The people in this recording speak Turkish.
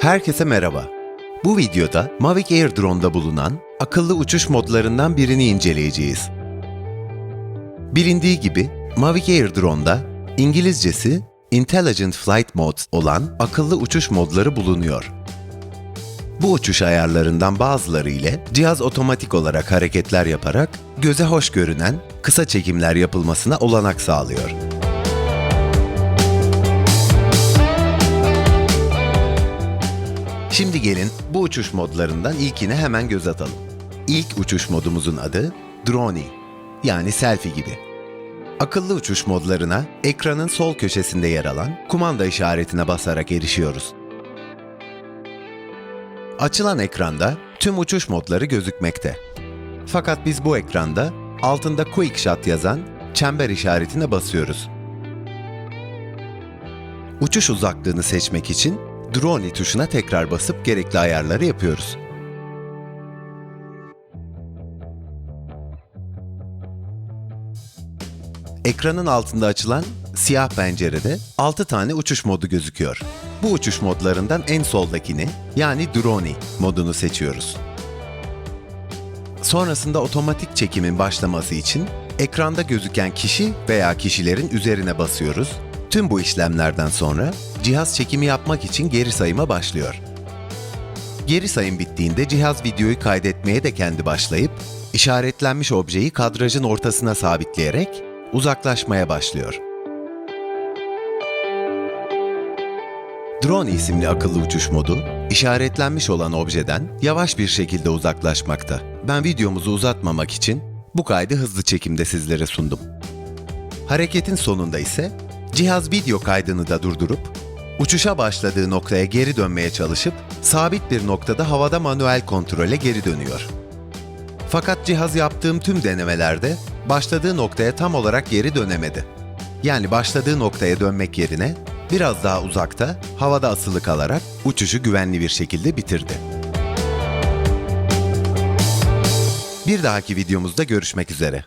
Herkese merhaba. Bu videoda Mavic Air Drone'da bulunan akıllı uçuş modlarından birini inceleyeceğiz. Bilindiği gibi Mavic Air Drone'da İngilizcesi Intelligent Flight Mode olan akıllı uçuş modları bulunuyor. Bu uçuş ayarlarından bazıları ile cihaz otomatik olarak hareketler yaparak göze hoş görünen kısa çekimler yapılmasına olanak sağlıyor. Şimdi gelin bu uçuş modlarından ilkine hemen göz atalım. İlk uçuş modumuzun adı Drone yani selfie gibi. Akıllı uçuş modlarına ekranın sol köşesinde yer alan kumanda işaretine basarak erişiyoruz. Açılan ekranda tüm uçuş modları gözükmekte. Fakat biz bu ekranda altında Quick Shot yazan çember işaretine basıyoruz. Uçuş uzaklığını seçmek için Drone tuşuna tekrar basıp gerekli ayarları yapıyoruz. Ekranın altında açılan siyah pencerede 6 tane uçuş modu gözüküyor. Bu uçuş modlarından en soldakini yani Drone modunu seçiyoruz. Sonrasında otomatik çekimin başlaması için ekranda gözüken kişi veya kişilerin üzerine basıyoruz. Tüm bu işlemlerden sonra cihaz çekimi yapmak için geri sayıma başlıyor. Geri sayım bittiğinde cihaz videoyu kaydetmeye de kendi başlayıp işaretlenmiş objeyi kadrajın ortasına sabitleyerek uzaklaşmaya başlıyor. Drone isimli akıllı uçuş modu, işaretlenmiş olan objeden yavaş bir şekilde uzaklaşmakta. Ben videomuzu uzatmamak için bu kaydı hızlı çekimde sizlere sundum. Hareketin sonunda ise cihaz video kaydını da durdurup uçuşa başladığı noktaya geri dönmeye çalışıp sabit bir noktada havada manuel kontrole geri dönüyor. Fakat cihaz yaptığım tüm denemelerde başladığı noktaya tam olarak geri dönemedi. Yani başladığı noktaya dönmek yerine biraz daha uzakta havada asılı kalarak uçuşu güvenli bir şekilde bitirdi. Bir dahaki videomuzda görüşmek üzere.